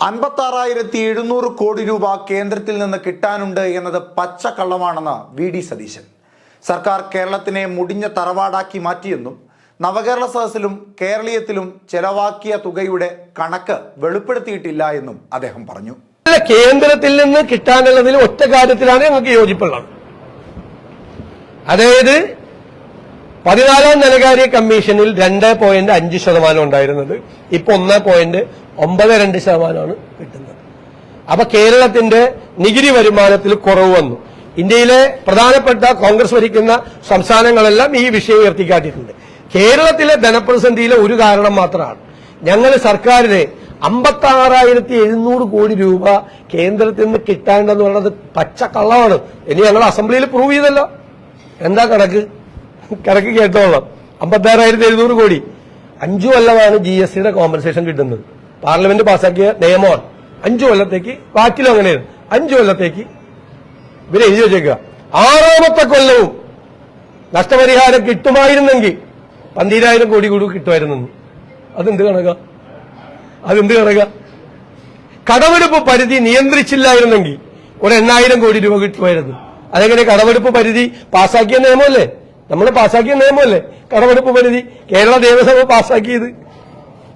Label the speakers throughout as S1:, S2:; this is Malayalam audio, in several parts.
S1: അൻപത്താറായിരത്തി എഴുന്നൂറ് കോടി രൂപ കേന്ദ്രത്തിൽ നിന്ന് കിട്ടാനുണ്ട് എന്നത് പച്ചക്കള്ളമാണെന്ന് വി ഡി സതീശൻ. സർക്കാർ കേരളത്തിനെ മുടിഞ്ഞ തറവാടാക്കി മാറ്റിയെന്നും നവകേരള സദസ്സിലും കേരളീയത്തിലും ചെലവാക്കിയ തുകയുടെ കണക്ക് വെളിപ്പെടുത്തിയിട്ടില്ല എന്നും അദ്ദേഹം പറഞ്ഞു.
S2: കേന്ദ്രത്തിൽ നിന്ന് കിട്ടാനുള്ളതിൽ ഒറ്റ കാര്യത്തിലാണ് ഞങ്ങൾക്ക് യോജിപ്പുള്ളത്. അതായത് പതിനാലാം ധനകാര്യ കമ്മീഷനിൽ രണ്ട് പോയിന്റ് അഞ്ച് ശതമാനം ഉണ്ടായിരുന്നത്. ഇപ്പൊ ഒന്ന് പോയിന്റ് ഒമ്പത് രണ്ട് ശതമാനമാണ് കിട്ടുന്നത്. അപ്പൊ കേരളത്തിന്റെ നികുതി വരുമാനത്തിൽ കുറവ് വന്നു. ഇന്ത്യയിലെ പ്രധാനപ്പെട്ട കോൺഗ്രസ് ഭരിക്കുന്ന സംസ്ഥാനങ്ങളെല്ലാം ഈ വിഷയം ഉയർത്തിക്കാട്ടിയിട്ടുണ്ട്. കേരളത്തിലെ ധനപ്രതിസന്ധിയിലെ ഒരു കാരണം മാത്രമാണ് ഞങ്ങൾ സർക്കാരിന് അമ്പത്തി ആറായിരത്തി എഴുന്നൂറ് കോടി രൂപ കേന്ദ്രത്തിൽ നിന്ന് കിട്ടാണ്ടെന്ന് പറയുന്നത് പച്ചക്കള്ളമാണ് ഇനി ഞങ്ങൾ അസംബ്ലിയിൽ പ്രൂവ് ചെയ്തല്ലോ. എന്താ കണക്ക്? കണക്ക് കേട്ടോളാം. അമ്പത്തി ആറായിരത്തി എഴുന്നൂറ് കോടി. അഞ്ചു കൊല്ലമാണ് ജി എസ് സിയുടെ കോമ്പൻസേഷൻ കിട്ടുന്നത്. പാർലമെന്റ് പാസാക്കിയ നിയമമാണ് അഞ്ചു കൊല്ലത്തേക്ക് ബാക്കിലും അങ്ങനെയാണ്. അഞ്ചു കൊല്ലത്തേക്ക് ഇവരെ എഴുതി വെച്ചേക്കുക. ആറാമത്തെ കൊല്ലവും നഷ്ടപരിഹാരം കിട്ടുമായിരുന്നെങ്കിൽ പന്തിരായിരം കോടി കൂടി കിട്ടുമായിരുന്നു അതെന്ത് കണക? അതെന്ത് കണക? കടമെടുപ്പ് പരിധി നിയന്ത്രിച്ചില്ലായിരുന്നെങ്കിൽ ഒരു എണ്ണായിരം കോടി രൂപ കിട്ടുമായിരുന്നു. അതെങ്ങനെ കടമെടുപ്പ് പരിധി പാസാക്കിയ നിയമമല്ലേ നമ്മൾ പാസാക്കിയ നിയമമല്ലേ കടമെടുപ്പ് പരിധി കേരള ദേവസഭ പാസാക്കിയത്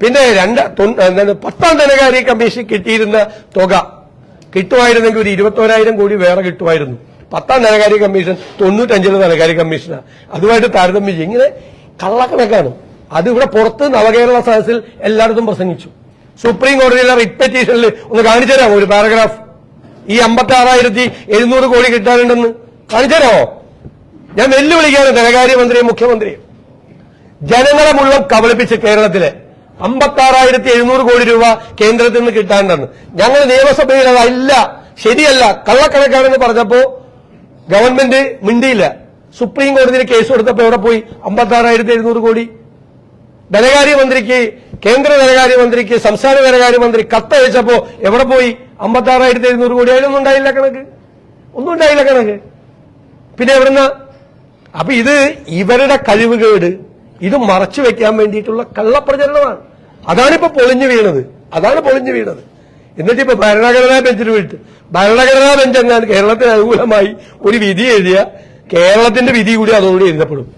S2: പിന്നെ രണ്ട് പത്താം ധനകാര്യ കമ്മീഷൻ കിട്ടിയിരുന്ന തുക. കിട്ടുമായിരുന്നെങ്കിൽ ഒരു ഇരുപത്തോരായിരം കോടി വേറെ കിട്ടുമായിരുന്നു. പത്താം ധനകാര്യ കമ്മീഷൻ തൊണ്ണൂറ്റഞ്ചിലെ ധനകാര്യ കമ്മീഷനാണ് അതുമായിട്ട് താരതമ്യം ഇങ്ങനെ കള്ളക്കണക്കാണ്. അത് ഇവിടെ പുറത്ത് നവകേരള സദസ്സിൽ എല്ലായിടത്തും പ്രസംഗിച്ചു. സുപ്രീം കോടതിയിലെ റിറ്റ് പെറ്റീഷനിൽ ഒന്ന് കാണിച്ചു ഒരു പാരഗ്രാഫ്. ഈ അമ്പത്തി ആറായിരത്തി എഴുന്നൂറ് കോടി കിട്ടാനുണ്ടെന്ന്. കാണിച്ചു തരാമോ? ഞാൻ വെല്ലുവിളിക്കാണ് ധനകാര്യമന്ത്രിയും മുഖ്യമന്ത്രിയും. ജനങ്ങളെ മുഴുവൻ കബളിപ്പിച്ച് കേരളത്തിലെ അമ്പത്തി ആറായിരത്തി എഴുന്നൂറ് കോടി രൂപ കേന്ദ്രത്തിൽ നിന്ന് കിട്ടാനുണ്ടെന്ന്. ഞങ്ങൾ നിയമസഭയിൽ അതല്ല ശരിയല്ല. കള്ളക്കണക്കാണെന്ന് പറഞ്ഞപ്പോ ഗവൺമെന്റ് മിണ്ടിയില്ല. സുപ്രീം കോടതിയിൽ കേസ് കൊടുത്തപ്പോ എവിടെ പോയി? അമ്പത്തി ആറായിരത്തി എഴുന്നൂറ് കോടി. ധനകാര്യമന്ത്രിക്ക് കേന്ദ്ര ധനകാര്യമന്ത്രിക്ക് സംസ്ഥാന ധനകാര്യമന്ത്രി കത്തയച്ചപ്പോ എവിടെ പോയി? അമ്പത്തി ആറായിരത്തി എഴുന്നൂറ് കോടി. അതിലൊന്നും ഉണ്ടായില്ല കണക്ക്. ഒന്നും ഉണ്ടായില്ല കണക്ക്. പിന്നെ എവിടുന്ന? അപ്പൊ ഇത് ഇവരുടെ കഴിവുകേട്. ഇത് മറച്ചു വെക്കാൻ വേണ്ടിയിട്ടുള്ള കള്ളപ്രചരണമാണ്. അതാണിപ്പോ പൊളിഞ്ഞു വീണത്. അതാണ് പൊളിഞ്ഞു വീണത്. എന്നിട്ട് ഇപ്പൊ ഭരണഘടനാ ബെഞ്ചിന് വിട്ട് ഭരണഘടനാ ബെഞ്ച് എന്നാൽ കേരളത്തിന് അനുകൂലമായി ഒരു വിധി എഴുതിയ കേരളത്തിന്റെ വിധി കൂടി അതോടുകൂടി എഴുതപ്പെടും.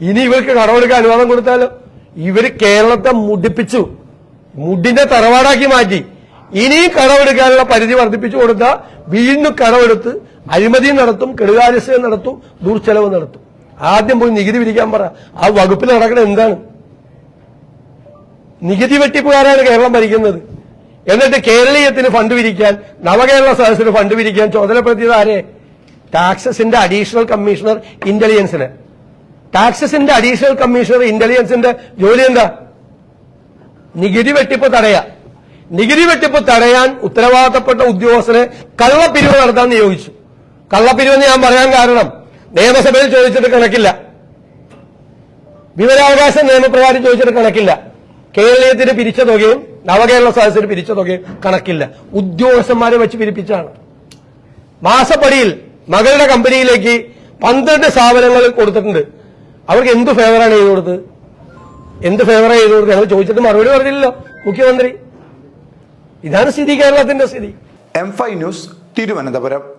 S2: ഇനി ഇവർക്ക് കടമെടുക്കാൻ അനുവാദം കൊടുത്താലോ? ഇവർ കേരളത്തെ മുടിപ്പിച്ചു. മുടിന്റെ തറവാടാക്കി മാറ്റി. ഇനിയും കടമെടുക്കാനുള്ള പരിധി വർദ്ധിപ്പിച്ചു കൊടുത്താൽ വീണ്ടും കടമെടുത്ത് അഴിമതി നടത്തും കെടുകാരസ്യം നടത്തും ദൂർച്ചെലവ് നടത്തും. ആദ്യം പോയി നികുതി പിരിക്കാൻ പറ. ആ വകുപ്പിൽ നടക്കണ എന്താണ്? നികുതി വെട്ടിപ്പുകാരാണ് കേരളം ഭരിക്കുന്നത്. എന്നിട്ട് കേരളീയത്തിന് ഫണ്ട് പിരിക്കാൻ നവകേരള സദസ്സിന് ഫണ്ട് പിരിക്കാൻ ചുമതലപ്പെടുത്തിയത് ആരെ? ടാക്സസിന്റെ അഡീഷണൽ കമ്മീഷണർ ഇന്റലിജൻസിന് ടാക്സസിന്റെ അഡീഷണൽ കമ്മീഷണർ ഇന്റലിജൻസിന്റെ ജോലി എന്താ? നികുതി വെട്ടിപ്പ് തടയാ നികുതി വെട്ടിപ്പ് തടയാൻ ഉത്തരവാദിത്തപ്പെട്ട ഉദ്യോഗസ്ഥരെ കള്ളപ്പിരിവ് നടത്താൻ നിയോഗിച്ചു. കള്ളപ്പിരിവെന്ന് ഞാൻ പറയാൻ കാരണം നിയമസഭയിൽ ചോദിച്ചിട്ട് കണക്കില്ല. വിവരാവകാശ നിയമപ്രകാരം ചോദിച്ചിട്ട് കണക്കില്ല. കേരളീയത്തിന് പിരിച്ച തുകയും നവകേരള സദസ്സിന് പിരിച്ച തുകയും കണക്കില്ല. ഉദ്യോഗസ്ഥന്മാരെ വെച്ച് പിരിപ്പിച്ചാണ്. മാസപ്പടിയിൽ മകളുടെ കമ്പനിയിലേക്ക് പന്ത്രണ്ട് സ്ഥാപനങ്ങൾ കൊടുത്തിട്ടുണ്ട്. അവർക്ക് എന്ത് ഫേവറാണ് ചെയ്തു കൊടുത്തത്? എന്ത് ഫേവറാണ് ചെയ്തു കൊടുത്തത്? ഞങ്ങൾ ചോദിച്ചിട്ട് മറുപടി പറഞ്ഞില്ലല്ലോ മുഖ്യമന്ത്രി. ഇതാണ് സ്ഥിതി കേരളത്തിന്റെ സ്ഥിതി.
S1: M five news Thiruvananthapuram